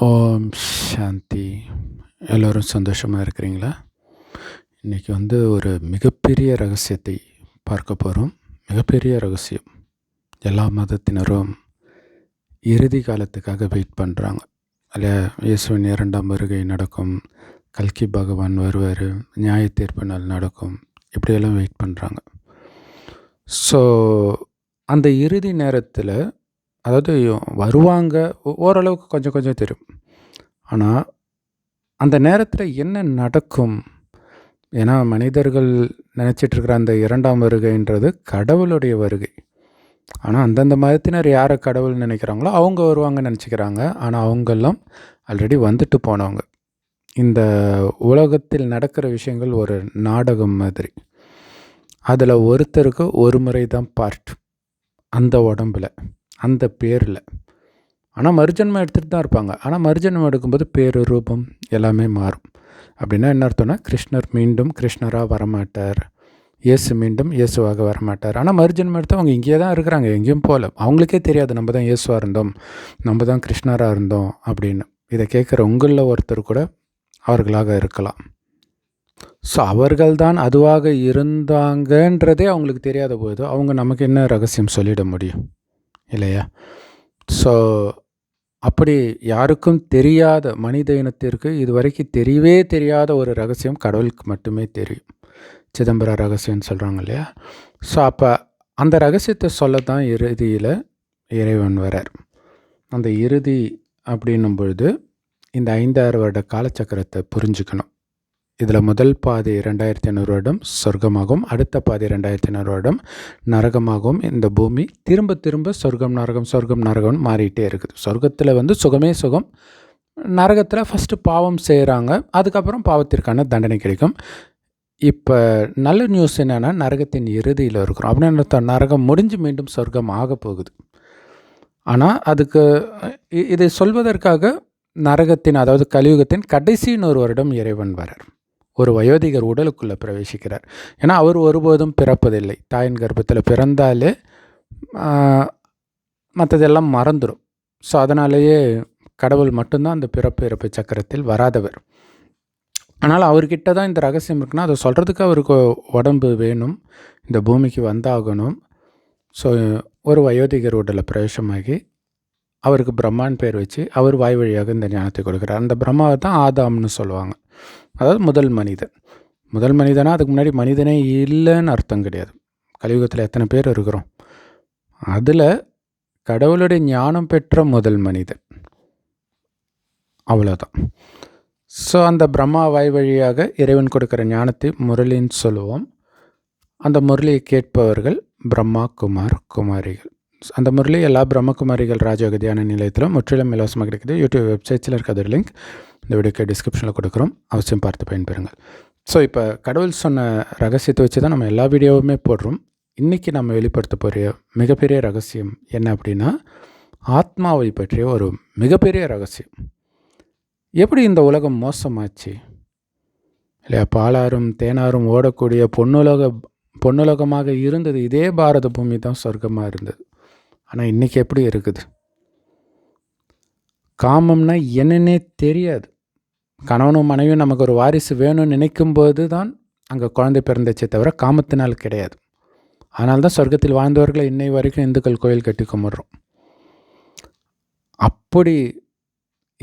ஓம் சாந்தி. எல்லோரும் சந்தோஷமாக இருக்கிறீங்களா? இன்றைக்கி வந்து ஒரு மிகப்பெரிய ரகசியத்தை பார்க்க போகிறோம் மிகப்பெரிய ரகசியம். எல்லா மதத்தினரும் இறுதி காலத்துக்காக வெயிட் பண்ணுறாங்க அல்ல இயேசுவின் இரண்டாம் வருகை நடக்கும். கல்கி பகவான் வருவார். நியாய தீர்ப்பு நாள் நடக்கும். இப்படியெல்லாம் வெயிட் பண்ணுறாங்க ஸோ அந்த இறுதி நேரத்தில் அதாவது வருவாங்க ஓரளவுக்கு கொஞ்சம் கொஞ்சம் தெரியும். ஆனால் அந்த நேரத்தில் என்ன நடக்கும்? ஏன்னா மனிதர்கள் நினச்சிட்ருக்கிற அந்த இரண்டாம் வருகைன்றது கடவுளுடைய வருகை. ஆனால் அந்தந்த மதத்தினர் யாரை கடவுள் நினைக்கிறாங்களோ அவங்க வருவாங்கன்னு நினச்சிக்கிறாங்க. ஆனால் அவங்கெல்லாம் ஆல்ரெடி வந்துட்டு போனவங்க. இந்த உலகத்தில் நடக்கிற விஷயங்கள் ஒரு நாடகம் மாதிரி. அதில் ஒருத்தருக்கு ஒரு முறை தான் பார்ட் அந்த உடம்புல. அந்த பேரில். ஆனால் மறுஜன்மம் எடுத்துகிட்டு தான் இருப்பாங்க. ஆனால் மறுஜன்மம் எடுக்கும்போது பேர் ரூபம் எல்லாமே மாறும். அப்படின்னா என்ன அர்த்தம்னா கிருஷ்ணர் மீண்டும் கிருஷ்ணராக வரமாட்டார். இயேசு மீண்டும் இயேசுவாக வரமாட்டார். ஆனால் மறுஜன்மம் எடுத்து அவங்க இங்கேயே தான் இருக்கிறாங்க. எங்கேயும் போகல. அவங்களுக்கே தெரியாது நம்ம தான் இயேசுவாக இருந்தோம். நம்ம தான் கிருஷ்ணராக இருந்தோம் அப்படின்னு. இதை கேட்குற உங்களில் ஒருத்தர் கூட அவர்களாக இருக்கலாம். ஸோ அவர்கள் தான் அதுவாக இருந்தாங்கன்றதே அவங்களுக்கு தெரியாத போது அவங்க நமக்கு என்ன ரகசியம் சொல்லிட முடியும்? இல்லையா? ஸோ அப்படி யாருக்கும் தெரியாத மனித இனத்திற்கு இதுவரைக்கும் தெரியவே தெரியாத ஒரு ரகசியம் கடவுளுக்கு மட்டுமே தெரியும். சிதம்பர ரகசியம்னு சொல்கிறாங்க இல்லையா? ஸோ அப்போ அந்த ரகசியத்தை சொல்ல தான் இறுதியில் இறைவன் வரார் அந்த இறுதி அப்படின்னும் பொழுது இந்த ஐந்தாறு வருட காலச்சக்கரத்தை புரிஞ்சுக்கணும். இதில் முதல் பாதி ரெண்டாயிரத்தி ஐநூறு வருடம் சொர்க்கமாகவும் அடுத்த பாதி ரெண்டாயிரத்தி ஐநூறு வருடம் நரகமாகவும் இந்த பூமி திரும்ப திரும்ப சொர்க்கம் நரகம் சொர்க்கம் நரகம்னு மாறிட்டே இருக்குது. சொர்க்கத்தில் வந்து சுகமே சுகம். நரகத்தில் ஃபஸ்ட்டு பாவம் செய்கிறாங்க அதுக்கப்புறம் பாவத்திற்கான தண்டனை கிடைக்கும். இப்போ நல்ல நியூஸ் என்னென்னா நரகத்தின் இறுதியில் இருக்கிறோம். அப்படின்னு அர்த்தம் நரகம் முடிஞ்சு மீண்டும் சொர்க்கம் ஆக போகுது. ஆனால் அதுக்கு இதை சொல்வதற்காக நரகத்தின் அதாவது கலியுகத்தின் கடைசின்னு ஒரு வருடம் இறைவன் வரார் ஒரு வயோதிகர் உடலுக்குள்ளே பிரவேசிக்கிறார். ஏன்னா அவர் ஒருபோதும் பிறப்பதில்லை. தாயின் கர்ப்பத்தில் பிறந்தாலே மற்றதெல்லாம் மறந்துடும் ஸோ அதனாலேயே கடவுள் மட்டும்தான் அந்த பிறப்பு இறப்பு சக்கரத்தில் வராதவர். ஆனால் அவர்கிட்ட தான் இந்த ரகசியம் இருக்குன்னா அதை சொல்கிறதுக்கு அவருக்கு உடம்பு வேணும். இந்த பூமிக்கு வந்தாகணும். ஸோ ஒரு வயோதிகர் உடலில் பிரவேசமாகி அவருக்கு பிரம்மான் பேர் வச்சு அவர் வாய் வழியாக இந்த ஞானத்தை கொடுக்குறார். அந்த பிரம்மாவை தான் ஆதாம்னு சொல்லுவாங்க. அதாவது முதல் மனிதன். முதல் மனிதனா அதுக்கு முன்னாடி மனிதனே இல்லைன்னு அர்த்தம் கிடையாது. கலியுகத்தில் எத்தனை பேர் இருக்கிறோம்? அதில் கடவுளுடைய ஞானம் பெற்ற முதல் மனிதன். அவ்வளோதான் ஸோ அந்த பிரம்மா வாய் வழியாக இறைவன் கொடுக்குற ஞானத்தை முரளின்னு சொல்லுவோம். அந்த முரளியை கேட்பவர்கள் பிரம்மா குமார் குமாரிகள். அந்த முரளி எல்லா பிரம்மகுமாரிகள் ராஜயோக தியான முற்றிலும் இலவசமாக கிடைக்குது. யூடியூப் வெப்சைட்ஸில் இருக்கிற லிங்க். இந்த வீடியோக்கு டிஸ்கிரிப்ஷனில் கொடுக்குறோம். அவசியம் பார்த்து பயன்பெறுங்கள். ஸோ இப்போ கடவுள் சொன்ன ரகசியத்தை வச்சு தான் நம்ம எல்லா வீடியோவுமே போடுறோம். இன்றைக்கி நம்ம வெளிப்படுத்த போகிற மிகப்பெரிய ரகசியம் என்ன அப்படின்னா ஆத்மாவை பற்றிய ஒரு மிகப்பெரிய ரகசியம். எப்படி இந்த உலகம் மோசமாச்சு? இல்லையா பாலாரும் தேனாரும் ஓடக்கூடிய பொன்னுலக பொன்னுலகமாக இருந்தது இதே பாரத பூமி தான் சொர்க்கமாக இருந்தது. ஆனால் இன்றைக்கி எப்படி இருக்குது? காமம்னா என்னன்னே தெரியாது. கணவனும் மனைவியும் நமக்கு ஒரு வாரிசு வேணும்னு நினைக்கும்போது தான் அங்கே குழந்தை பிறந்துச்சே தவிர காமத்தினால் கிடையாது. அதனால தான் சொர்க்கத்தில் வாழ்ந்தவர்களை இன்னை வரைக்கும் இந்துக்கள் கோயில் கட்டி கும்பிட்றோம். அப்படி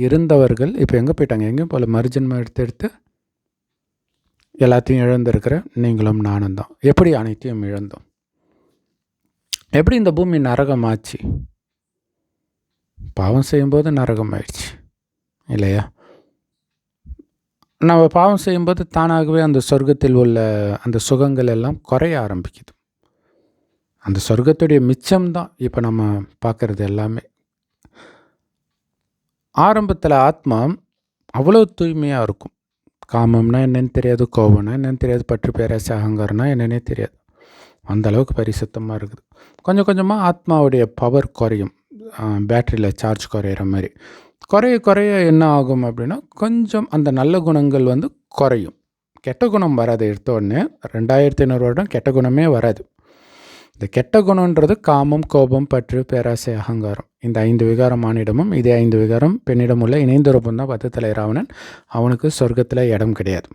இருந்தவர்கள் இப்போ எங்கே போயிட்டாங்க? எங்கேயும் போல மறுஜன்மம் எடுத்து எடுத்து எல்லாத்தையும் இழந்திருக்கிற நீங்களும் நானும் தான். எப்படி அனைத்தையும் இழந்தோம்? எப்படி இந்த பூமி நரகம் ஆச்சு பாவம் செய்யும்போது நரகம் ஆயிடுச்சு இல்லையா? நம்ம பாவம் செய்யும்போது தானாகவே அந்த சொர்க்கத்தில் உள்ள அந்த சுகங்கள் எல்லாம் குறைய ஆரம்பிக்குது. அந்த சொர்க்கத்துடைய மிச்சம்தான் இப்போ நம்ம பார்க்குறது எல்லாமே. ஆரம்பத்தில் ஆத்மா அவ்வளோ தூய்மையாக இருக்கும். காமம்னா என்னென்னு தெரியாது கோபம்னா என்னென்னு தெரியாது பற்று பேராசை அகங்காரம்னா என்னன்னே தெரியாது. அந்த அளவுக்கு பரிசுத்தமாக இருக்குது. கொஞ்சம் கொஞ்சமாக ஆத்மாவுடைய பவர் குறையும். பேட்டரியில் சார்ஜ் குறையிற மாதிரி. குறைய குறைய என்ன ஆகும் அப்படின்னா கொஞ்சம் அந்த நல்ல குணங்கள் வந்து குறையும். கெட்ட குணம் வராது எடுத்த உடனே. ரெண்டாயிரத்தி ஐநூறு வருடம் கெட்ட குணமே வராது. இந்த கெட்ட குணன்றது காமம் கோபம் பற்று பேராசை அகங்காரம். இந்த ஐந்து விகாரம் ஆணிடமும் இதே ஐந்து விகாரம் பெண்ணிடம் உள்ள இணைந்திருப்பும் தான் பத்து தலை ராவணன். அவனுக்கு சொர்க்கத்தில் இடம் கிடையாது.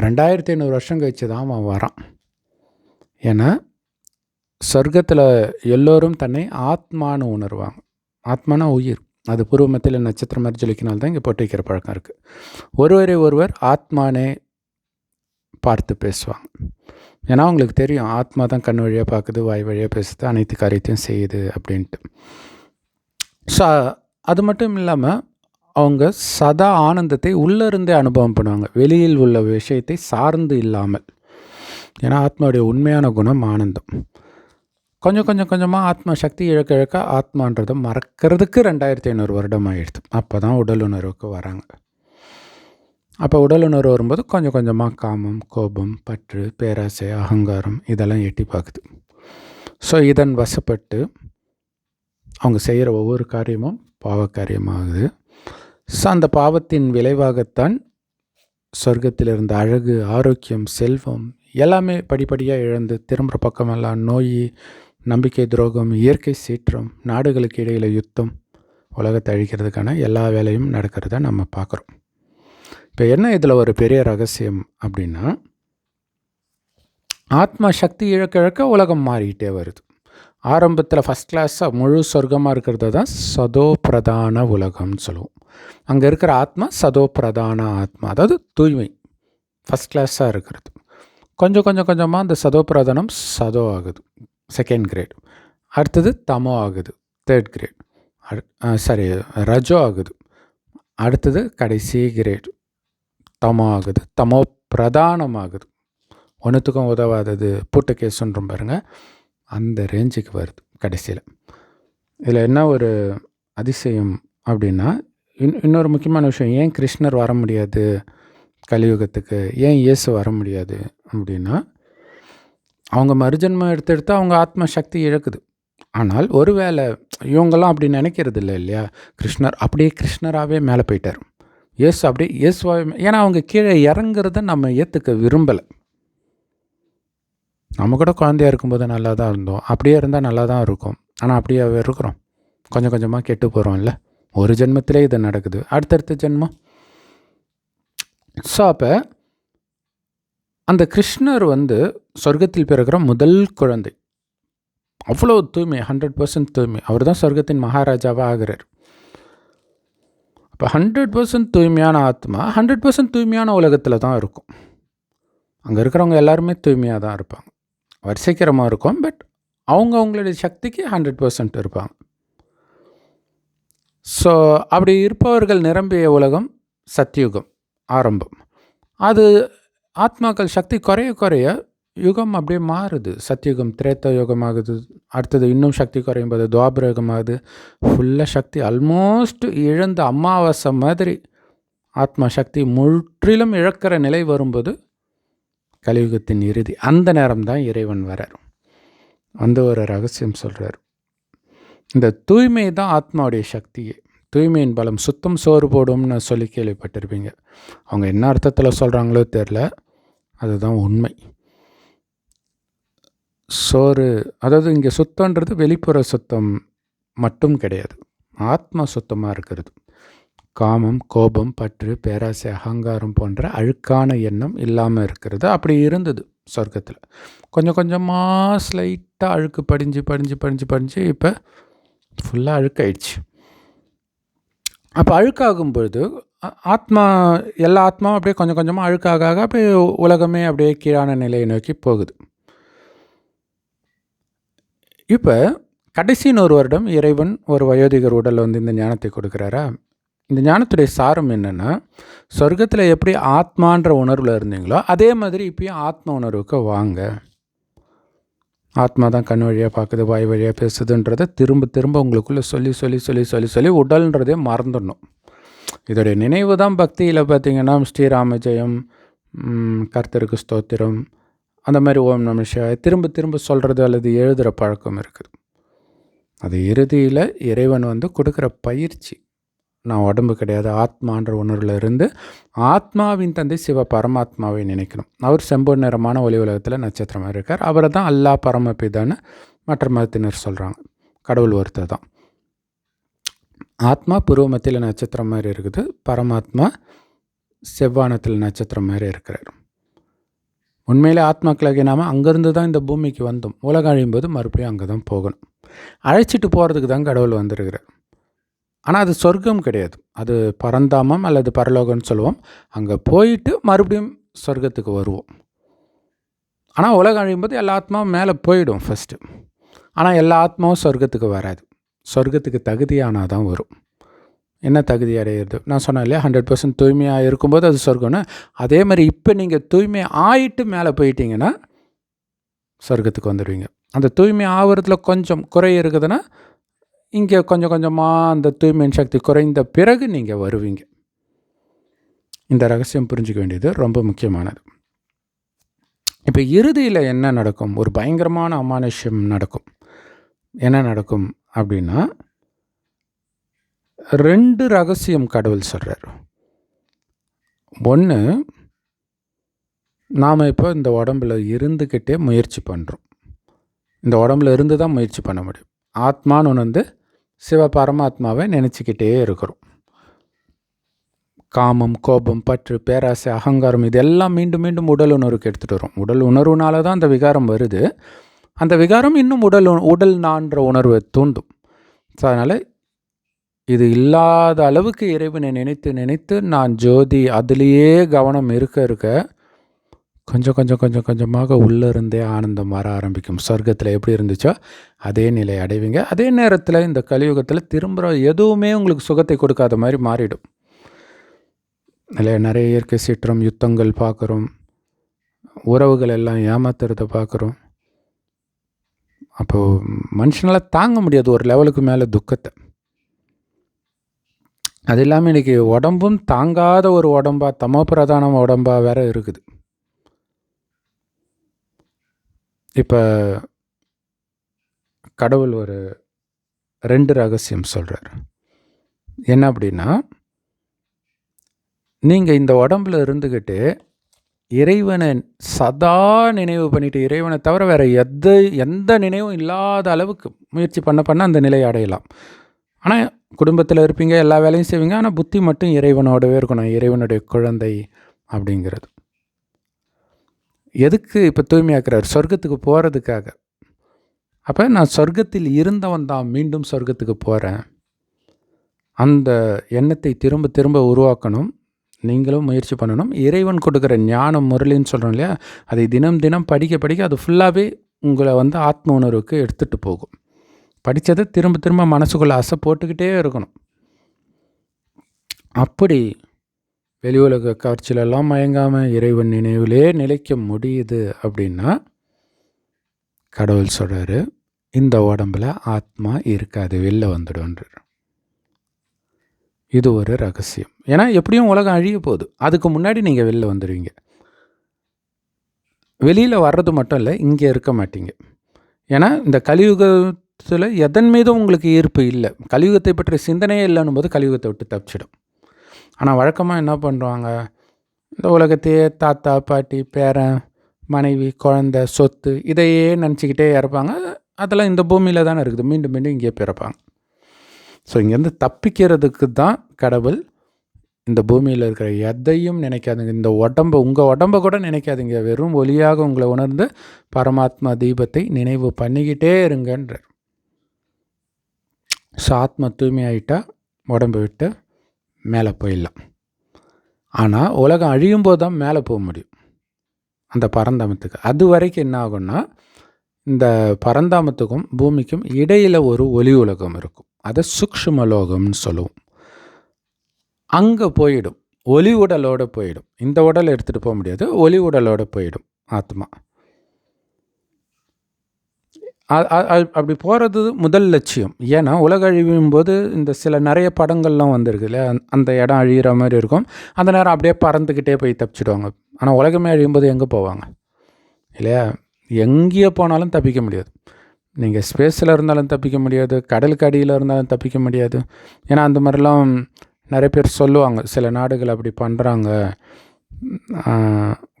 ரெண்டாயிரத்தி ஐநூறு வருஷம் கழிச்சு தான் அவன் வரான். ஏன்னா சொர்க்கத்தில் எல்லோரும் தன்னை ஆத்மானு உணர்வாங்க. ஆத்மானா உயிர். அது பூர்வமத்தில் நட்சத்திரம் மாதிரி ஜொலிக்கினால் தான் இங்கே போட்டு வைக்கிற பழக்கம் இருக்குது ஒருவரை ஒருவர் ஆத்மானே பார்த்து பேசுவாங்க. ஏன்னா அவங்களுக்கு தெரியும் ஆத்மா தான் கண் வழியாக பார்க்குது வாய் வழியாக பேசுது அனைத்து காரியத்தையும் செய்யுது அப்படின்ட்டு. ஸோ அது மட்டும் இல்லாமல் அவங்க சதா ஆனந்தத்தை உள்ளிருந்தே அனுபவம் பண்ணுவாங்க. வெளியில் உள்ள விஷயத்தை சார்ந்து இல்லாமல். ஏன்னா ஆத்மாவுடைய உண்மையான குணம் ஆனந்தம். கொஞ்சம் கொஞ்சம் கொஞ்சமாக ஆத்மா சக்தி இழக்க இழக்க ஆத்மான்றதை மறக்கிறதுக்கு ரெண்டாயிரத்தி ஐநூறு வருடம் ஆயிடுது. அப்போ தான் உடல் உணர்வுக்கு வராங்க. அப்போ உடல் உணர்வு வரும்போது கொஞ்சம் கொஞ்சமாக காமம் கோபம் பற்று பேராசை அகங்காரம் இதெல்லாம் எட்டி பார்க்குது. ஸோ இதன் வசப்பட்டு அவங்க செய்கிற ஒவ்வொரு காரியமும் பாவ காரியமாகுது ஸோ அந்த பாவத்தின் விளைவாகத்தான் சொர்க்கத்தில் இருந்த அழகு ஆரோக்கியம் செல்வம் எல்லாமே படிப்படியாக இழந்து திரும்புகிற பக்கமெல்லாம் நோய் நம்பிக்கை துரோகம் இயற்கை சீற்றம் நாடுகளுக்கு இடையில் யுத்தம் உலகத்தை அழிக்கிறதுக்கான எல்லா வேலையும் நடக்கிறத நம்ம பார்க்குறோம். இப்போ என்ன இதில் ஒரு பெரிய ரகசியம் அப்படின்னா ஆத்மா சக்தி இழக்க இழக்க உலகம் மாறிக்கிட்டே வருது. ஆரம்பத்தில் ஃபஸ்ட் கிளாஸாக முழு சொர்க்கமாக இருக்கிறது தான் சதோ பிரதான உலகம்னு சொல்லுவோம். அங்கே இருக்கிற ஆத்மா சதோ பிரதான ஆத்மா அதாவது தூய்மை ஃபஸ்ட் கிளாஸாக இருக்கிறது. கொஞ்சம் கொஞ்சம் கொஞ்சமாக அந்த சதோ பிரதானம் சதோ ஆகுது. செகண்ட் கிரேட் அடுத்தது தமோ ஆகுது தேர்ட் கிரேட் சாரி ரஜோ ஆகுது. அடுத்தது கடைசி கிரேட் தமோ ஆகுது. தமோ பிரதானமாகுது ஒன்றுத்துக்கும் உதவாதது பூட்ட கேஸுன்றோம் பாருங்கள் அந்த ரேஞ்சுக்கு வருது கடைசியில். இதில் என்ன ஒரு அதிசயம் அப்படின்னா இன் இன்னொரு முக்கியமான விஷயம் ஏன் கிருஷ்ணர் வர முடியாது கலியுகத்துக்கு? ஏன் இயேசு வர முடியாது அப்படின்னா அவங்க மறுஜென்மம் எடுத்து எடுத்து அவங்க ஆத்ம சக்தி இழக்குது. ஆனால் ஒருவேளை இவங்கெல்லாம் அப்படி நினைக்கிறது இல்லை இல்லையா? கிருஷ்ணர் அப்படியே கிருஷ்ணராகவே மேலே போயிட்டார். எஸ் அப்படியே இயேசுவாகவே ஏன்னா அவங்க கீழே இறங்குறத நம்ம ஏற்றுக்க விரும்பலை. நம்ம கூட குழந்தையா இருக்கும்போது நல்லா தான் இருந்தோம். அப்படியே இருந்தால் நல்லா தான் இருக்கும். ஆனால் அப்படியே இருக்கிறோம். கொஞ்சம் கொஞ்சமாக கெட்டு போகிறோம்ல ஒரு ஜென்மத்திலே இது நடக்குது. அடுத்தடுத்த ஜென்மம். ஸோ அப்போ அந்த கிருஷ்ணர் வந்து சொர்க்கத்தில் பிறகுற முதல் குழந்தை. அவ்வளோ தூய்மை ஹண்ட்ரட் பர்சன்ட் தூய்மை. அவர் தான் சொர்க்கத்தின் மகாராஜாவாக ஆகிறார். அப்போ ஹண்ட்ரட் பர்சன்ட் தூய்மையான ஆத்மா ஹண்ட்ரட் பர்சன்ட் தூய்மையான உலகத்தில் தான் இருக்கும். அங்கே இருக்கிறவங்க எல்லாருமே தூய்மையாக தான் இருப்பாங்க. வரிசைக்கிரமாக இருக்கும் பட் அவங்க அவங்களுடைய சக்திக்கு ஹண்ட்ரட் பர்சன்ட் இருப்பாங்க. ஸோ அப்படி இருப்பவர்கள் நிரம்பிய உலகம் சத்தியுகம் ஆரம்பம். அது ஆத்மாக்கள் சக்தி குறைய குறைய யுகம் அப்படியே மாறுது. சத்தியுகம் திரேத்த யுகம் ஆகுது. அடுத்தது இன்னும் சக்தி குறையும் போது துவாபர யுகம் ஆகுது. ஃபுல்லாக சக்தி ஆல்மோஸ்ட் இழந்த அமாவாசை மாதிரி ஆத்மா சக்தி முற்றிலும் இழக்கிற நிலை வரும்போது கலியுகத்தின் இறுதி. அந்த நேரம் தான் இறைவன் வரார். வந்து ஒரு ரகசியம் சொல்கிறார் இந்த தூய்மை தான் ஆத்மாவுடைய சக்தியே. தூய்மையின் பலம் சுத்தம் சோறு போடும்னு சொல்லி கேள்விப்பட்டிருப்பீங்க. அவங்க என்ன அர்த்தத்தில் சொல்கிறாங்களோ தெரில அதுதான் உண்மை. சோறு அதாவது இங்கே சுத்தன்றது வெளிப்புற சுத்தம் மட்டும் கிடையாது. ஆத்மா சுத்தமாக இருக்கிறது. காமம் கோபம் பற்று பேராசை அகங்காரம் போன்ற அழுக்கான எண்ணம் இல்லாமல் இருக்கிறது. அப்படி இருந்தது சொர்க்கத்தில். கொஞ்சம் கொஞ்சமாக ஸ்லைட்டாக அழுக்கு படிஞ்சு படிஞ்சு படிஞ்சு படிஞ்சு இப்போ ஃபுல்லாக அழுக்காயிடுச்சு. அப்போ அழுக்காகும் பொழுது ஆத்மா எல்லா ஆத்மாவும் அப்படியே கொஞ்சம் கொஞ்சமாக அழுக்காக அப்படியே உலகமே அப்படியே கீழான நிலையை நோக்கி போகுது. இப்போ கடைசின்னு ஒரு வருடம் இறைவன் ஒரு வயோதிகர் உடல் வந்து இந்த ஞானத்தை கொடுக்குறாரா? இந்த ஞானத்துடைய சாரம் என்னென்னா சொர்க்கத்தில் எப்படி ஆத்மான்ற உணர்வில் இருந்தீங்களோ அதே மாதிரி இப்போயும் ஆத்ம உணர்வுக்கு வாங்க. ஆத்மா தான் கண் வழியாக பார்க்குது வாய் வழியாக பேசுதுன்றதை திரும்ப திரும்ப உங்களுக்குள்ளே சொல்லி சொல்லி சொல்லி சொல்லி சொல்லி உடல்ன்றதே மறந்துடணும். இதோடைய நினைவு தான் பக்தியில் பார்த்திங்கன்னா ஸ்ரீராமஜெயம் கர்த்தருக்கு ஸ்தோத்திரம் அந்த மாதிரி ஓம் நம திரும்ப திரும்ப சொல்கிறது அல்லது எழுதுகிற பழக்கம் இருக்குது. அது இறுதியில் இறைவன் வந்து கொடுக்குற பயிற்சி. நான் உடம்பு கிடையாது ஆத்மான்ற உணர்வில் இருந்து ஆத்மாவின் தந்தை சிவ பரமாத்மாவை நினைக்கணும். அவர் செம்பொன் நிறமான ஒளி உலகத்தில் நட்சத்திரமாக இருக்கார். அவரை தான் அல்லா பரமபிதான்னு மற்ற மதத்தினர் சொல்கிறாங்க கடவுள் ஒருத்தர் தான். ஆத்மா பூர்வ நட்சத்திரம் மாதிரி இருக்குது. பரமாத்மா செவ்வானத்தில் நட்சத்திரம் மாதிரி இருக்கிறார். உண்மையிலே ஆத்மாக்களாகிய நாம் அங்கேருந்து தான் இந்த பூமிக்கு வந்தோம். உலகம் அழியும் போது மறுபடியும் அங்கே தான் போகணும். அழைச்சிட்டு போகிறதுக்கு தான் கடவுள் வந்திருக்கிறார். ஆனால் அது சொர்க்கம் கிடையாது. அது பரந்தாமம் அல்லது பரலோகம்னு சொல்லுவோம். அங்கே போயிட்டு மறுபடியும் சொர்க்கத்துக்கு வருவோம். ஆனால் உலகம் அழியும் போது எல்லா ஆத்மாவும் மேலே போயிடும் ஃபஸ்ட்டு ஆனால் எல்லா ஆத்மாவும் சொர்க்கத்துக்கு வராது. சொர்க்கத்துக்கு தகுதியானால் தான் வரும். என்ன தகுதி அடையிறது? நான் சொன்னேன் இல்லையா ஹண்ட்ரட் பர்சன்ட் தூய்மையாக இருக்கும்போது அது சொர்க்கம்னு. அதே மாதிரி இப்போ நீங்கள் தூய்மை ஆயிட்டு மேலே போயிட்டீங்கன்னா சொர்க்கத்துக்கு வந்துடுவீங்க. அந்த தூய்மை ஆகிறதுல கொஞ்சம் குறை இருக்குதுன்னா இங்கே கொஞ்சம் கொஞ்சமாக அந்த தூய்மையின் சக்தி குறைந்த பிறகு நீங்கள் வருவீங்க. இந்த ரகசியம் புரிஞ்சிக்க வேண்டியது ரொம்ப முக்கியமானது. இப்போ இறுதியில் என்ன நடக்கும்? ஒரு பயங்கரமான அமானுஷ்யம் நடக்கும். என்ன நடக்கும்? அப்படின்னா ரெண்டு ரகசியம் கடவுள் சொல்கிறார் ஒன்று நாம் இப்போ இந்த உடம்பில் இருந்துக்கிட்டே முயற்சி பண்ணுறோம் இந்த உடம்புல இருந்து தான் முயற்சி பண்ண முடியும். ஆத்மான்னு உணர்ந்து வந்து சிவ பரமாத்மாவை நினச்சிக்கிட்டே இருக்கிறோம். காமம் கோபம் பற்று பேராசை அகங்காரம் இதெல்லாம் மீண்டும் மீண்டும் உடல் உணர்வுக்கு எடுத்துகிட்டு வரும் உடல் உணர்வுனால தான் அந்த விகாரம் வருது. அந்த விகாரம் இன்னும் உடல் உடல் நான்ற உணர்வை தூண்டும். ஸோ அதனால் இது இல்லாத அளவுக்கு இறைவனை நினைத்து நினைத்து நான் ஜோதி அதுலேயே கவனம் இருக்க இருக்க கொஞ்சம் கொஞ்சம் கொஞ்சம் கொஞ்சமாக உள்ளே இருந்தே ஆனந்தம் வர ஆரம்பிக்கும். சொர்க்கத்தில் எப்படி இருந்துச்சோ அதே நிலை அடைவீங்க. அதே நேரத்தில் இந்த கலியுகத்தில் திரும்ப எதுவுமே உங்களுக்கு சுகத்தை கொடுக்காத மாதிரி மாறிடும். இல்லை நிறைய இயற்கை சீற்றம் யுத்தங்கள் பார்க்குறோம். உறவுகள் எல்லாம் ஏமாத்துறதை பார்க்குறோம். அப்போது மனுஷனால் தாங்க முடியாது ஒரு லெவலுக்கு மேலே துக்கத்தை. அது இல்லாமல் இன்றைக்கி உடம்பும் தாங்காத ஒரு உடம்பா தமோ பிரதான உடம்பா வேற இருக்குது. இப்போ கடவுள் ஒரு ரெண்டு ரகசியம் சொல்கிறார் என்ன அப்படின்னா நீங்கள் இந்த உடம்புல இருந்துக்கிட்டு இறைவனை சதா நினைவு பண்ணிட்டு இறைவனை தவிர வேறு எது எந்த நினைவும் இல்லாத அளவுக்கு முயற்சி பண்ண பண்ண அந்த நிலையை அடையலாம். ஆனால் குடும்பத்தில் இருப்பீங்க எல்லா வேலையும் செய்வீங்க ஆனால் புத்தி மட்டும் இறைவனோடவே இருக்கணும் இறைவனுடைய குழந்தை அப்படிங்கிறது. எதுக்கு இப்போ தூய்மையாக்குறாரு? சொர்க்கத்துக்கு போகிறதுக்காக அப்போ நான் சொர்க்கத்தில் இருந்தவன் தான் மீண்டும் சொர்க்கத்துக்கு போகிறேன் அந்த எண்ணத்தை திரும்ப திரும்ப உருவாக்கணும். நீங்களும் முயற்சி பண்ணணும். இறைவன் கொடுக்குற ஞானம் முரளின்னு சொல்கிறோம் இல்லையா? அதை தினம் தினம் படிக்க படிக்க அது ஃபுல்லாகவே உங்களை வந்து ஆத்ம உணர்வுக்கு எடுத்துகிட்டு போகும். படித்ததை திரும்ப திரும்ப மனசுக்குள்ளே ஆசை போட்டுக்கிட்டே இருக்கணும். அப்படி வெளி உலக காட்சியிலெல்லாம் மயங்காமல் இறைவன் நினைவிலே நிலைக்க முடியுது அப்படின்னா கடவுள் சொல்கிறாரு இந்த உடம்பில் ஆத்மா இருக்காது வெளில வந்துடும்ன்றார் இது ஒரு ரகசியம். ஏன்னா எப்படியும் உலகம் அழிய போகுது. அதுக்கு முன்னாடி நீங்கள் வெளில வந்துடுவீங்க வெளியில் வர்றது மட்டும் இல்லை இங்கே இருக்க மாட்டீங்க. ஏன்னா இந்த கலியுகத்தில் எதன் மீதும் உங்களுக்கு ஈர்ப்பு இல்லை. கலியுகத்தை பற்றிய சிந்தனையே இல்லைன்னு போது கலியுகத்தை விட்டு தப்பிச்சிடும். ஆனால் வழக்கமாக என்ன பண்ணுவாங்க? இந்த உலகத்தையே தாத்தா பாட்டி பேரன் மனைவி குழந்த சொத்து இதையே நினச்சிக்கிட்டே இறப்பாங்க. அதெல்லாம் இந்த பூமியில் தானே இருக்குது. மீண்டும் மீண்டும் இங்கே பிறப்பாங்க. ஸோ இங்கேருந்து தப்பிக்கிறதுக்கு தான் கடவுள் இந்த பூமியில் இருக்கிற எதையும் நினைக்காதுங்க. இந்த உடம்பை உங்கள் உடம்பை கூட நினைக்காதுங்க. வெறும் ஒளியாக உங்களை உணர்ந்து பரமாத்மா தீபத்தை நினைவு பண்ணிக்கிட்டே இருங்கன்றார். ஸோ ஆத்மா தூய்மையாயிட்டா உடம்பை விட்டு மேலே போயிடலாம். ஆனால் உலகம் அழியும் போது தான் மேலே போக முடியும். அந்த பரந்தாமத்துக்கு. அது வரைக்கும் என்ன ஆகும்னா இந்த பரந்தாமத்துக்கும் பூமிக்கும் இடையில் ஒரு ஒளி உலகம் இருக்கும். அதை சூக்ஷ்மலோகம்னு சொல்லுவோம். அங்கே போயிடும். ஒளி உடலோடு போயிடும். இந்த உடல் எடுத்துகிட்டு போக முடியாது. ஒளி உடலோடு போயிடும் ஆத்மா. அப்படி போகிறது முதல் லட்சியம். ஏன்னா உலக அழிவும் போது இந்த சில நிறைய படங்கள்லாம் வந்திருக்கு இல்லையா? அந்த இடம் அழிகிற மாதிரி இருக்கும். அந்த நேரம் அப்படியே பறந்துக்கிட்டே போய் தப்பிச்சிடுவாங்க. ஆனால் உலகமே அழியும் போது எங்கே போவாங்க? இல்லையா? எங்கேயோ போனாலும் தப்பிக்க முடியாது. நீங்கள் ஸ்பேஸில் இருந்தாலும் தப்பிக்க முடியாது. கடலுக்கு அடியில் இருந்தாலும் தப்பிக்க முடியாது. ஏன்னா அந்த மாதிரிலாம் நிறைய பேர் சொல்லுவாங்க சில நாடுகள் அப்படி பண்ணுறாங்க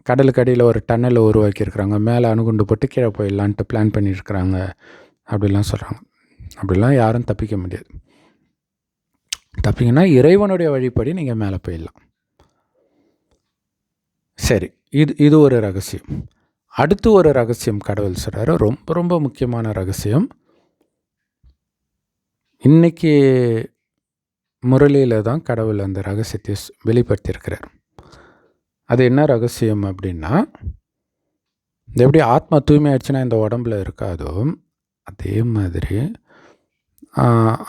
கடலுக்கு அடியில் ஒரு டன்னலை உருவாக்கியிருக்கிறாங்க. மேலே அணுகுண்டு போட்டு கீழே போயிடலான்ட்டு பிளான் பண்ணியிருக்கிறாங்க. அப்படிலாம் சொல்கிறாங்க அப்படிலாம் யாரும் தப்பிக்க முடியாது. தப்பிங்கன்னா இறைவனுடைய வழிப்படி நீங்கள் மேலே போயிடலாம். சரி இது இது ஒரு ரகசியம். அடுத்து ஒரு ரகசியம் கடவுள் சொல்கிறாரு ரொம்ப ரொம்ப முக்கியமான ரகசியம். இன்றைக்கி முரளியில் தான் கடவுள் அந்த ரகசியத்தை வெளிப்படுத்தியிருக்கிறார். அது என்ன ரகசியம் அப்படின்னா இந்த எப்படி ஆத்மா தூய்மையாயிடுச்சுன்னா இந்த உடம்புல இருக்காதோ அதே மாதிரி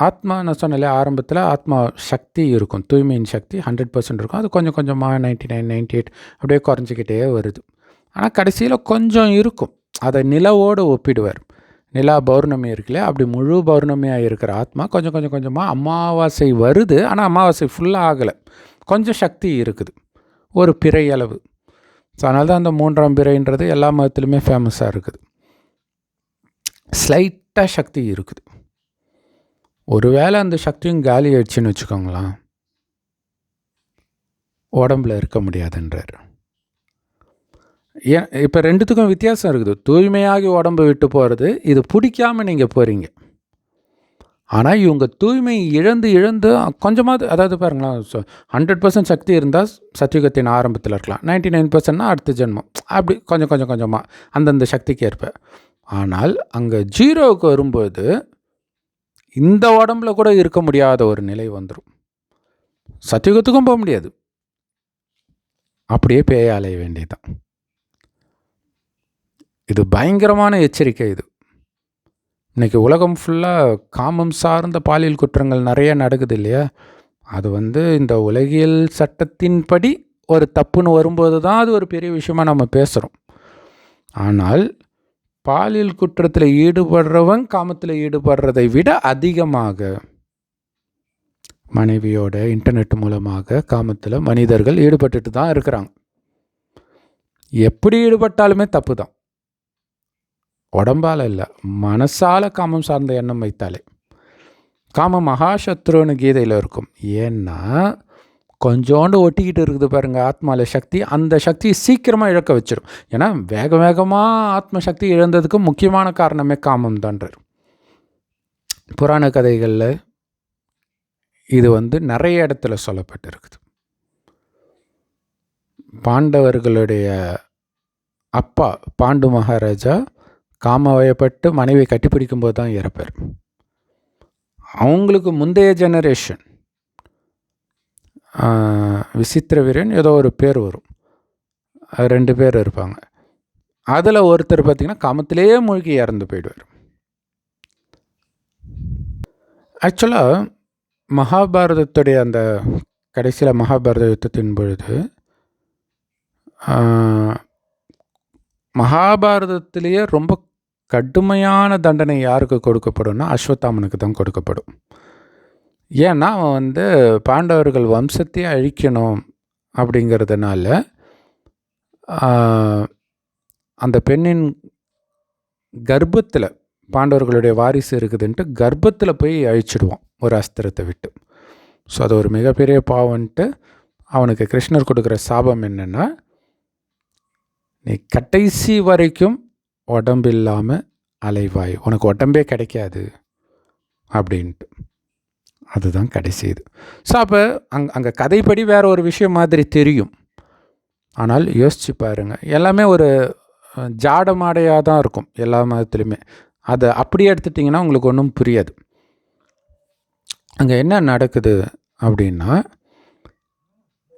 ஆத்மா நான் சொன்னாலே ஆரம்பத்தில் ஆத்மா சக்தி இருக்கும் தூய்மையின் சக்தி ஹண்ட்ரட் பர்சன்ட் இருக்கும். அது கொஞ்சம் கொஞ்சமாக நைன்ட்டி நைன் நைன்ட்டி எயிட் அப்படியே குறைஞ்சிக்கிட்டே வருது. ஆனால் கடைசியில் கொஞ்சம் இருக்கும். அதை நிலவோடு ஒப்பிடுவார். நிலா பௌர்ணமி இருக்குல்ல அப்படி முழு பௌர்ணமியாக இருக்கிற ஆத்மா கொஞ்சம் கொஞ்சம் கொஞ்சமாக அமாவாசை வருது. ஆனால் அமாவாசை ஃபுல்லாக ஆகலை. கொஞ்சம் சக்தி இருக்குது. ஒரு பிறை அளவு. ஸோ அதனால தான் அந்த மூன்றாம் பிறைன்றது எல்லா மதத்துலையுமே ஃபேமஸாக இருக்குது. ஸ்லைட்டாக சக்தி இருக்குது. ஒருவேளை அந்த சக்தியும் காலி ஆயிடுச்சுன்னு வச்சுக்கோங்களேன். உடம்புல இருக்க முடியாதுன்றார். ஏன் இப்போ ரெண்டுத்துக்கும் வித்தியாசம் இருக்குது. தூய்மையாகி உடம்பு விட்டு போகிறது இது பிடிக்காமல் நீங்கள் போகிறீங்க ஆனால் இவங்க தூய்மை இழந்து இழந்து கொஞ்சமாவது அதாவது பாருங்களேன் ஹண்ட்ரட் பர்சன்ட் சக்தி இருந்தால் சத்தியுகத்தின் ஆரம்பத்தில் இருக்கலாம். நைன்டி நைன் பர்சன்ட்னா அடுத்த ஜென்மம். அப்படி கொஞ்சம் கொஞ்சம் கொஞ்சமாக அந்தந்த சக்திக்கு ஏற்ப. ஆனால் அங்கே ஜீரோவுக்கு வரும்போது இந்த உடம்புல கூட இருக்க முடியாத ஒரு நிலை வந்துடும் சத்தியுகத்துக்கும் போக முடியாது. அப்படியே பேய அலைய வேண்டியதுதான். இது பயங்கரமான எச்சரிக்கை இது. இன்றைக்கி உலகம் ஃபுல்லாக காமம் சார்ந்த பாலியல் குற்றங்கள் நிறைய நடக்குது இல்லையா? அது வந்து இந்த உலகியல் சட்டத்தின்படி ஒரு தப்புன்னு வரும்போது தான் அது ஒரு பெரிய விஷயமாக நம்ம பேசுகிறோம் ஆனால் பாலியல் குற்றத்தில் ஈடுபடுறவன் காமத்தில் ஈடுபடுறதை விட அதிகமாக மனைவியோட இன்டர்நெட் மூலமாக காமத்தில் மனிதர்கள் ஈடுபட்டுட்டு தான் இருக்கிறாங்க. எப்படி ஈடுபட்டாலுமே தப்பு தான். உடம்பால் இல்லை மனசால் காமம் சார்ந்த எண்ணம் வைத்தாலே. காமம் மகாசத்ருன்னு கீதையில் இருக்கும். ஏன்னா கொஞ்சோண்டு ஒட்டிக்கிட்டு இருக்குது பாருங்கள் ஆத்மாவில் சக்தி அந்த சக்தி சீக்கிரமாக இழக்க வச்சிடும் ஏன்னா வேக வேகமாக ஆத்ம சக்தி இழந்ததுக்கு முக்கியமான காரணமே காமம் தான்றார் புராண கதைகளில் இது வந்து நிறைய இடத்துல சொல்லப்பட்டிருக்குது. பாண்டவர்களுடைய அப்பா பாண்டு மகாராஜா காமவயப்பட்டு மனைவி கட்டிப்பிடிக்கும் போது தான் இறப்பார். அவங்களுக்கு முந்தைய ஜெனரேஷன் விசித்திர வீரன் ஏதோ ஒரு பேர் வரும். ரெண்டு பேர் இருப்பாங்க. அதில் ஒருத்தர் பார்த்திங்கன்னா காமத்திலேயே மூழ்கி இறந்து போயிடுவார். ஆக்சுவலாக மகாபாரதத்துடைய அந்த கடைசியில் மகாபாரத யுத்தத்தின் பொழுது மகாபாரதத்திலேயே ரொம்ப கடுமையான தண்டனை யாருக்கு கொடுக்கப்படும்னா அஸ்வத்தாமனுக்கு தான் கொடுக்கப்படும். ஏன்னா அவன் வந்து பாண்டவர்கள் வம்சத்தையே அழிக்கணும் அப்படிங்கிறதுனால அந்த பெண்ணின் கர்ப்பத்தில் பாண்டவர்களுடைய வாரிசு இருக்குதுன்ட்டு கர்ப்பத்தில் போய் அழிச்சிடுவான் ஒரு அஸ்திரத்தை விட்டு. ஸோ அது ஒரு மிகப்பெரிய பாவன்ட்டு அவனுக்கு கிருஷ்ணர் கொடுக்குற சாபம் என்னென்னா நீ கடைசி வரைக்கும் உடம்பு இல்லாமல் அலைவாய். உனக்கு உடம்பே கிடைக்காது அப்படின்ட்டு. அதுதான் கடைசி இது. ஸோ அப்போ அங் அங்கே கதைப்படி வேறு ஒரு விஷயம் மாதிரி தெரியும். ஆனால் யோசிச்சு பாருங்கள் எல்லாமே ஒரு ஜாட மாடையாக தான் இருக்கும் எல்லா மதத்துலேயுமே அதை அப்படியே எடுத்துட்டிங்கன்னா உங்களுக்கு ஒன்றும் புரியாது. அங்கே என்ன நடக்குது அப்படின்னா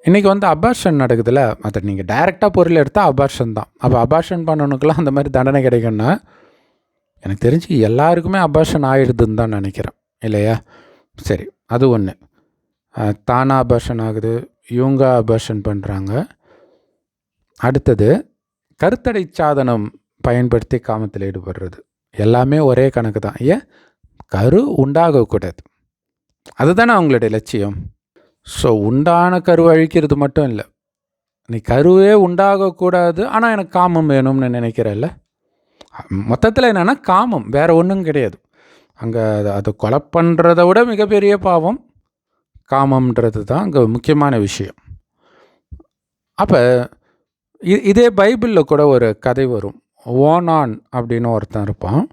இன்றைக்கி வந்து அபார்ஷன் நடக்குதுல்ல அதை நீங்கள் டைரெக்டாக பொருள் எடுத்தால் அபார்ஷன் தான். அப்போ அபார்ஷன் பண்ணணுக்கெல்லாம் அந்த மாதிரி தண்டனை கிடைக்கும்னா எனக்கு தெரிஞ்சு எல்லாருக்குமே அபார்ஷன் ஆகிடுதுன்னு தான் நினைக்கிறேன். இல்லையா? சரி அது ஒன்று தானாக அபார்ஷன் ஆகுது இவங்க அபார்ஷன் பண்ணுறாங்க அடுத்தது கருத்தடை சாதனம் பயன்படுத்தி காமத்தில் ஈடுபடுறது. எல்லாமே ஒரே கணக்கு தான். ஏன்? கரு உண்டாகக்கூடாது. அதுதானே அவங்களுடைய லட்சியம். ஸோ உண்டான கருவை அழிக்கிறது மட்டும் இல்லை. நீ கருவே உண்டாகக்கூடாது ஆனால் எனக்கு காமம் வேணும்னு நினைக்கிறல்ல. மொத்தத்தில் என்னென்னா காமம் வேறு ஒன்றும் கிடையாது. அங்கே அதை அதை கொலை பண்ணுறத விட மிகப்பெரிய பாவம் காமம்ன்றது தான் அங்கே முக்கியமான விஷயம். அப்போ இதே பைபிளில் கூட ஒரு கதை வரும். ஓனான் அப்படின்னு ஒருத்தன் இருப்பான்.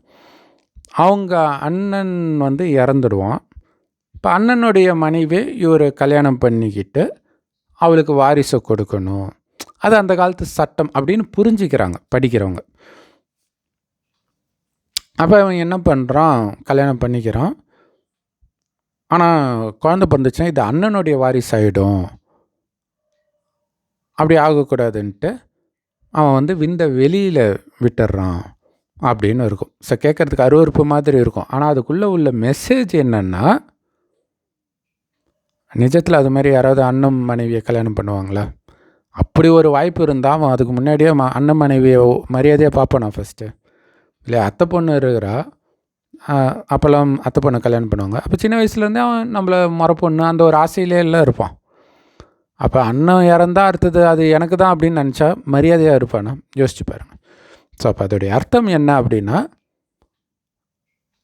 அவங்க அண்ணன் வந்து இறந்துடுவான். இப்போ அண்ணனுடைய மனைவி இவர் கல்யாணம் பண்ணிக்கிட்டு அவளுக்கு வாரிசை கொடுக்கணும். அது அந்த காலத்து சட்டம் அப்படின்னு புரிஞ்சுக்கிறாங்க படிக்கிறவங்க. அப்போ அவன் என்ன பண்ணுறான் கல்யாணம் பண்ணிக்கிறான். ஆனால் குழந்த பிறந்துச்சுன்னா இது அண்ணனுடைய வாரிசு ஆகிடும் அப்படி ஆகக்கூடாதுன்ட்டு அவன் வந்து விந்த வெளியில் விட்டுடுறான் அப்படின்னு இருக்கும். ஸோ கேட்குறதுக்கு அருவறுப்பு மாதிரி இருக்கும். ஆனால் அதுக்குள்ளே உள்ள மெசேஜ் என்னென்னா நிஜத்தில் அது மாதிரி யாராவது அண்ணன் மனைவியை கல்யாணம் பண்ணுவாங்களா? அப்படி ஒரு வாய்ப்பு இருந்தால் அவன் அதுக்கு முன்னாடியே ம அண்ணன் மனைவியை மரியாதையாக பார்ப்பானா ஃபஸ்ட்டு இல்லை அத்தை பொண்ணு இருக்கிறா. அப்போல்லாம் அத்தை பொண்ணை கல்யாணம் பண்ணுவாங்க. அப்போ சின்ன வயசுலேருந்தே அவன் நம்மளை முறை பொண்ணு அந்த ஒரு ஆசையிலே எல்லாம் இருப்பான். அப்போ அண்ணன் இறந்தால் அடுத்தது அது எனக்கு தான் அப்படின்னு நினச்சா மரியாதையாக இருப்பானா? யோசிச்சு பாருங்கள் ஸோ அப்போ அதோடைய அர்த்தம் என்ன அப்படின்னா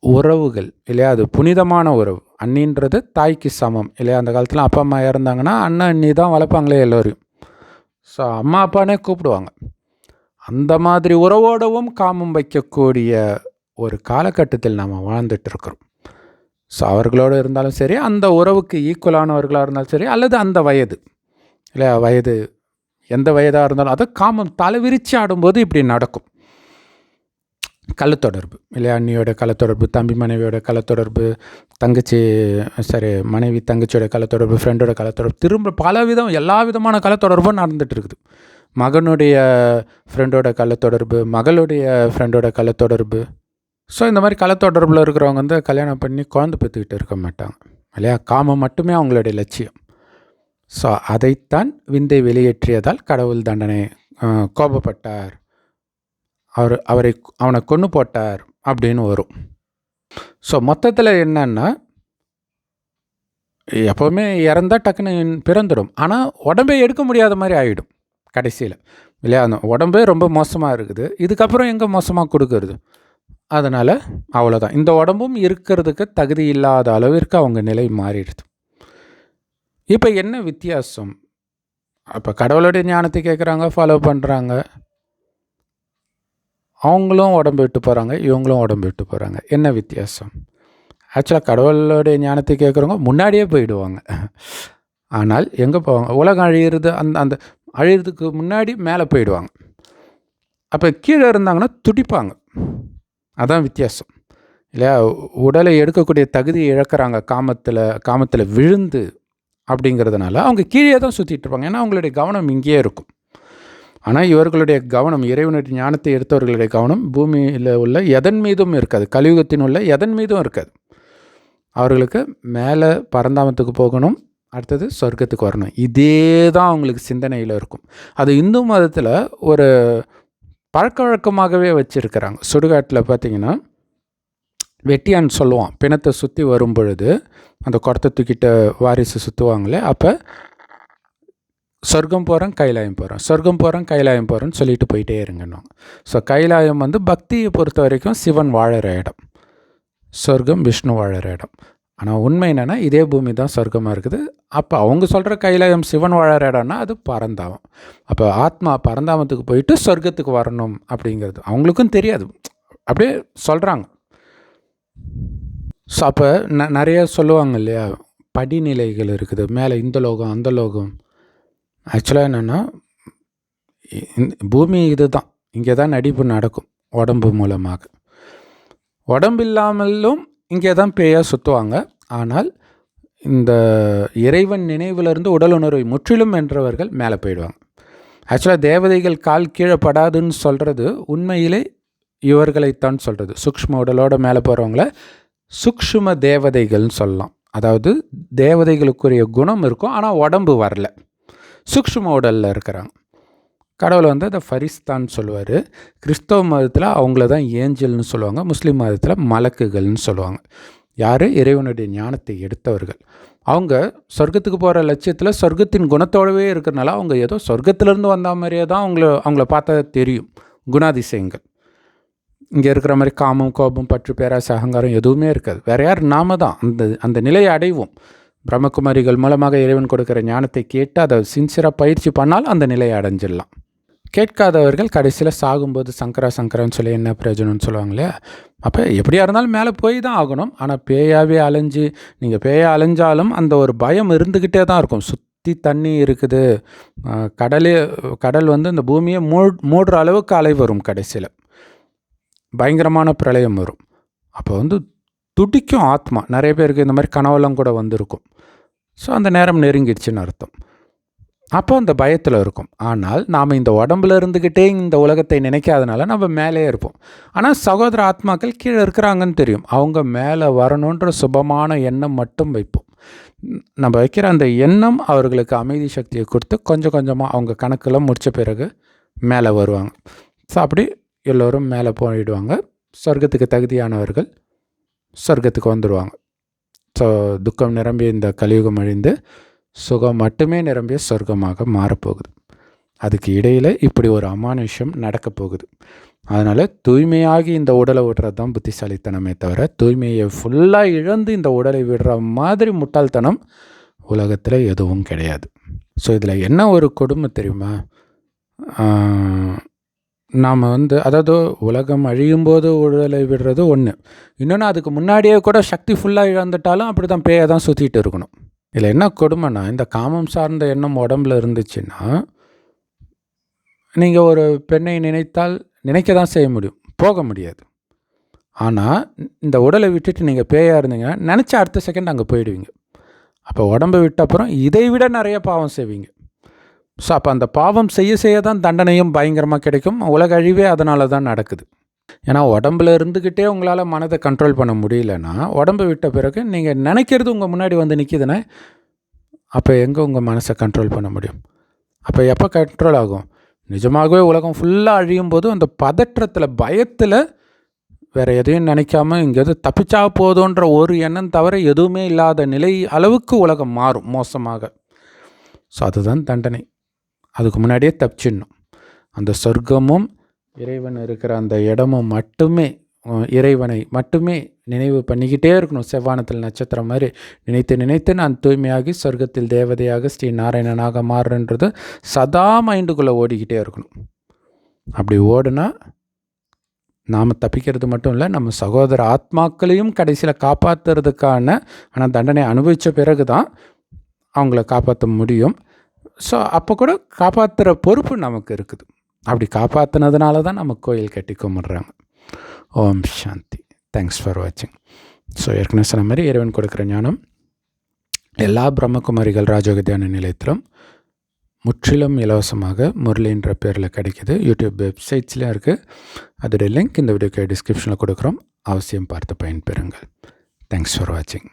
உறவுகள் இல்லையா? அது புனிதமான உறவு. அண்ணின்றது தாய்க்கு சமம் இல்லையா? அந்த காலத்தில் அப்பா அம்மா இறந்தாங்கன்னா அண்ணன் அண்ணி தான் வளர்ப்பாங்களே எல்லோரையும் ஸோ அம்மா அப்பானே கூப்பிடுவாங்க. அந்த மாதிரி உறவோடவும் காமம் வைக்கக்கூடிய ஒரு காலகட்டத்தில் நாம் வாழ்ந்துட்டு இருக்கிறோம் ஸோ அவர்களோடு இருந்தாலும் சரி அந்த உறவுக்கு ஈக்குவலானவர்களாக இருந்தாலும் சரி அல்லது அந்த வயது இல்லையா? வயது எந்த வயதாக இருந்தாலும் அதை காமம் தலைவிரிச்சு ஆடும்போது இப்படி நடக்கும். கள்ளத்தொடர்பு. இல்லையா அண்ணியோட கள்ளத்தொடர்பு தம்பி மனைவியோட கள்ளத்தொடர்பு தங்கச்சி சரி மனைவி தங்கச்சியோட கள்ளத்தொடர்பு ஃப்ரெண்டோட கள்ளத்தொடர்பு திரும்ப பல விதம் எல்லா விதமான கள்ளத்தொடர்பும் நடந்துகிட்டு இருக்குது. மகனுடைய ஃப்ரெண்டோட கள்ளத்தொடர்பு மகளுடைய ஃப்ரெண்டோட கள்ளத்தொடர்பு. ஸோ இந்த மாதிரி கள்ளத்தொடர்பில் இருக்கிறவங்க வந்து கல்யாணம் பண்ணி குழந்தை பெற்றுக்கிட்டு இருக்க மாட்டாங்க. இல்லையா? காமம் மட்டுமே அவங்களுடைய லட்சியம். ஸோ அதைத்தான் விந்தை வெளியேற்றியதால் கடவுள் தண்டனை கோபப்பட்டார். அவர் அவரை அவனை கொன்று போட்டார் அப்படின்னு வரும். ஸோ மொத்தத்தில் என்னன்னா எப்போவுமே இறந்தால் டக்குன்னு பிறந்துடும் ஆனால் உடம்பே எடுக்க முடியாத மாதிரி ஆகிடும் கடைசியில். இல்லையா? அந்த உடம்பே ரொம்ப மோசமாக இருக்குது. இதுக்கப்புறம் எங்கே மோசமாக கொடுக்கறது? அதனால் அவ்வளோதான் இந்த உடம்பும் இருக்கிறதுக்கு தகுதி இல்லாத அளவிற்கு அவங்க நிலை மாறிடுது. இப்போ என்ன வித்தியாசம்? அப்போ கடவுளுடைய ஞானத்தை கேட்குறாங்க ஃபாலோ பண்ணுறாங்க அவங்களும் உடம்பு விட்டு போகிறாங்க இவங்களும் உடம்பு விட்டு போகிறாங்க என்ன வித்தியாசம்? ஆக்சுவலாக கடவுளோடைய ஞானத்தை கேட்குறவங்க முன்னாடியே போயிடுவாங்க. ஆனால் எங்கே போவாங்க? உலகம் அழியிறது அந்த அந்த அழியிறதுக்கு முன்னாடி மேலே போயிடுவாங்க. அப்போ கீழே இருந்தாங்கன்னா துடிப்பாங்க. அதான் வித்தியாசம். இல்லையா? உடலை எடுக்கக்கூடிய தகுதி இழக்கிறாங்க காமத்தில் காமத்தில் விழுந்து அப்படிங்கிறதுனால அவங்க கீழே தான் சுற்றிட்டு இருப்பாங்க. ஏன்னா அவங்களுடைய கவனம் இங்கேயே இருக்கும். ஆனால் இவர்களுடைய கவனம் இறைவனுடைய ஞானத்தை எடுத்தவர்களுடைய கவனம் பூமியில் உள்ள எதன் மீதும் இருக்காது. கலியுகத்தின் உள்ள எதன் மீதும் இருக்காது. அவர்களுக்கு மேலே பரந்தாமத்துக்கு போகணும் அடுத்தது சொர்க்கத்துக்கு வரணும். இதே தான் அவங்களுக்கு சிந்தனையில் இருக்கும். அது இந்து மதத்தில் ஒரு பழக்க வழக்கமாகவே வச்சுருக்கிறாங்க. சுடுகாட்டில் பார்த்திங்கன்னா வெட்டியான்னு சொல்லுவான் பிணத்தை சுற்றி வரும் பொழுது அந்த குடத்தை தூக்கிட்ட வாரிசு சுற்றுவாங்களே அப்போ சொர்க்கம் போகிறோம் கைலாயம் போகிறோம் சொர்க்கம் போகிறோம் கைலாயம் போகிறேன்னு சொல்லிட்டு போயிட்டே இருங்கன்னு ஸோ கைலாயம் வந்து பக்தியை பொறுத்த வரைக்கும் சிவன் வாழற இடம். சொர்க்கம் விஷ்ணு வாழற இடம். ஆனால் உண்மை என்னென்னா இதே பூமி தான் சொர்க்கமாக இருக்குது. அப்போ அவங்க சொல்கிற கைலாயம் சிவன் வாழற இடம்னா அது பரந்தாமம். அப்போ ஆத்மா பரந்தாமத்துக்கு போயிட்டு சொர்க்கத்துக்கு வரணும் அப்படிங்கிறது. அவங்களுக்கும் தெரியாது. அப்படியே சொல்கிறாங்க ஸோ அப்போ ந நிறைய சொல்லுவாங்க இல்லையா? படிநிலைகள் இருக்குது. மேலே இந்த லோகம் அந்த லோகம். ஆக்சுவலாக என்னென்னா பூமி இது தான் இங்கே தான் நடிப்பு நடக்கும் உடம்பு மூலமாக. உடம்பு இல்லாமலும் இங்கே தான் பேயாக சுற்றுவாங்க ஆனால் இந்த இறைவன் நினைவிலிருந்து உடல் உணர்வை முற்றிலும் என்றவர்கள் மேலே போயிடுவாங்க. ஆக்சுவலாக தேவதைகள் கால் கீழே படாதுன்னு சொல்கிறது உண்மையிலே இவர்களைத்தான் சொல்கிறது சூக்ஷ்ம உடலோடு மேலே போகிறவங்கள சூக்ஷ்ம தேவதைகள்னு சொல்லலாம். அதாவது தேவதைகளுக்குரிய குணம் இருக்கும் ஆனால் உடம்பு வரல. சூக்ஷ்ம உடலில் இருக்கிறாங்க. கடவுளை வந்து அதை ஃபரிஸ்தான் சொல்லுவார். கிறிஸ்தவ மதத்தில் அவங்கள தான் ஏஞ்சல்னு சொல்லுவாங்க. முஸ்லீம் மதத்தில் மலக்குகள்னு சொல்லுவாங்க. யார்? இறைவனுடைய ஞானத்தை எடுத்தவர்கள். அவங்க சொர்க்கத்துக்கு போகிற லட்சியத்தில் சொர்க்கத்தின் குணத்தோடவே இருக்கிறனால அவங்க ஏதோ சொர்க்கத்திலேருந்து வந்த மாதிரியே தான் அவங்கள அவங்கள பார்த்தா தெரியும். குணாதிசயங்கள். இங்கே இருக்கிற மாதிரி காமம் கோபம் பற்று பேராசை அகங்காரம் எதுவுமே இருக்காது. வேறு யார்? நாம தான். அந்த அந்த நிலையை அடைவோம். பிரம்மகுமாரிகள் மூலமாக இறைவன் கொடுக்குற ஞானத்தை கேட்டு அதை சின்சியராக பயிற்சி பண்ணால் அந்த நிலையை அடைஞ்சிடலாம். கேட்காதவர்கள் கடைசியில் சாகும்போது சங்கரா சங்கரான்னு சொல்லி என்ன பிரயோஜனம்னு சொல்லுவாங்க இல்லையா? அப்போ எப்படியா இருந்தாலும் மேலே போய் தான் ஆகணும். ஆனால் பேயாவே அலைஞ்சு நீங்கள் பேயாக அலைஞ்சாலும் அந்த ஒரு பயம் இருந்துக்கிட்டே தான் இருக்கும். சுற்றி தண்ணி இருக்குது. கடலே கடல் வந்து இந்த பூமியை மூ மூடுற அளவுக்கு அலை வரும் கடைசியில். பயங்கரமான பிரளயம் வரும். அப்போ வந்து துடிக்கும் ஆத்மா. நிறைய பேருக்கு இந்த மாதிரி கனவெல்லாம் கூட வந்திருக்கும். ஸோ அந்த நேரம் நெருங்கிடுச்சுன்னு அர்த்தம். அப்போ அந்த பயத்தில் இருக்கும். ஆனால் நாம் இந்த உடம்புல இருந்துக்கிட்டே இந்த உலகத்தை நினைக்காதனால நம்ம மேலே இருப்போம். ஆனால் சகோதர ஆத்மாக்கள் கீழே இருக்கிறாங்கன்னு தெரியும். அவங்க மேலே வரணுன்ற சுபமான எண்ணம் மட்டும் வைப்போம். நம்ம வைக்கிற அந்த எண்ணம் அவர்களுக்கு அமைதி சக்தியை கொடுத்து கொஞ்சம் கொஞ்சமாக அவங்க கணக்கெல்லாம் முடித்த பிறகு மேலே வருவாங்க. ஸோ அப்படி எல்லோரும் மேலே போயிடுவாங்க. சொர்க்கத்துக்கு தகுதியானவர்கள் சொர்க்கத்துக்கு வந்துடுவாங்க ஸோ துக்கம் நிரம்பிய இந்த கலியுகம் அழிந்து சுகம் மட்டுமே நிரம்பிய சொர்க்கமாக மாறப்போகுது. அதுக்கு இடையில் இப்படி ஒரு அமானுஷம் நடக்க போகுது. அதனால் தூய்மையாகி இந்த உடலை விடுறது தான் புத்திசாலித்தனமே தவிர தூய்மையை ஃபுல்லாக இழந்து இந்த உடலை விடுற மாதிரி முட்டாள்தனம் உலகத்தில் எதுவும் கிடையாது. ஸோ இதில் என்ன ஒரு கொடுமை தெரியுமா? நாம் வந்து அதாவது உலகம் அழியும் போது உடலை விடுறது ஒன்று இன்னொன்று அதுக்கு முன்னாடியே கூட சக்தி ஃபுல்லாக இழந்துட்டாலும் அப்படி தான் பேயை தான் சுற்றிட்டு இருக்கணும். இதில் என்ன கொடுமைன்னா இந்த காமம் சார்ந்த எண்ணம் உடம்புல இருந்துச்சுன்னா நீங்கள் ஒரு பெண்ணை நினைத்தால் நினைக்க தான் செய்ய முடியும். போக முடியாது. ஆனால் இந்த உடலை விட்டுட்டு நீங்கள் பேயாக இருந்தீங்கன்னா நினச்ச அடுத்த செகண்ட் அங்கே போயிடுவீங்க. அப்போ உடம்பை விட்ட அப்புறம் இதை விட நிறைய பாவம் செய்வீங்க. ஸோ அப்போ அந்த பாவம் செய்ய செய்ய தான் தண்டனையும் பயங்கரமாக கிடைக்கும். உலக அழிவே அதனால தான் நடக்குது. ஏன்னா உடம்புல இருந்துக்கிட்டே உங்களால் மனதை கண்ட்ரோல் பண்ண முடியலன்னா உடம்பை விட்ட பிறகு நீங்கள் நினைக்கிறது உங்கள் முன்னாடி வந்து நிற்கிதுன்னா அப்போ எங்கே உங்கள் மனசை கண்ட்ரோல் பண்ண முடியும்? அப்போ எப்போ கண்ட்ரோல் ஆகும்? நிஜமாகவே உலகம் ஃபுல்லாக அழியும் போது அந்த பதற்றத்தில் பயத்தில் வேறு எதையும் நினைக்காம இங்கேருந்து தப்பிச்சா போதுன்ற ஒரு எண்ணம் தவிர எதுவுமே இல்லாத நிலை அளவுக்கு உலகம் மாறும் மோசமாக. ஸோ அதுதான் தண்டனை. அதுக்கு முன்னாடியே தப்பிச்சிடணும். அந்த சொர்க்கமும் இறைவன் இருக்கிற அந்த இடமும் மட்டுமே இறைவனை மட்டுமே நினைவு பண்ணிக்கிட்டே இருக்கணும். செவ்வானத்தில் நட்சத்திரம் மாதிரி நினைத்து நினைத்து நான் தூய்மையாகி சொர்க்கத்தில் தேவதையாக ஸ்ரீ நாராயணனாக மாறுன்றது சதா மைண்டுக்குள்ளே ஓடிக்கிட்டே இருக்கணும். அப்படி ஓடுனா நாம் தப்பிக்கிறது மட்டும் இல்லை நம்ம சகோதர ஆத்மாக்களையும் கடைசியில் காப்பாற்றுறதுக்கான ஆனால் தண்டனை அனுபவித்த பிறகு தான் அவங்கள காப்பாற்ற முடியும். ஸோ அப்போ கூட காப்பாற்றுற பொறுப்பு நமக்கு இருக்குது. அப்படி காப்பாற்றினதுனால தான் நம்ம கோயில் கட்டி கும்பிட்றாங்க. ஓம் சாந்தி. தேங்க்ஸ் ஃபார் வாட்சிங் ஸோ ஏற்கனவே சொன்ன மாதிரி இறைவன் கொடுக்குற ஞானம் எல்லா பிரம்மகுமாரிகள் ராஜோகத்தியான தியான நிலையத்திலும் முற்றிலும் இலவசமாக முரளின்ற பேரில் கிடைக்கிது. யூடியூப் வெப்சைட்ஸ்லேயும் இருக்குது அதோடைய லிங்க் இந்த வீடியோக்கு டிஸ்கிரிப்ஷனில் கொடுக்குறோம். அவசியம் பார்த்து பயன்பெறுங்கள். தேங்க்ஸ் ஃபார் வாட்சிங்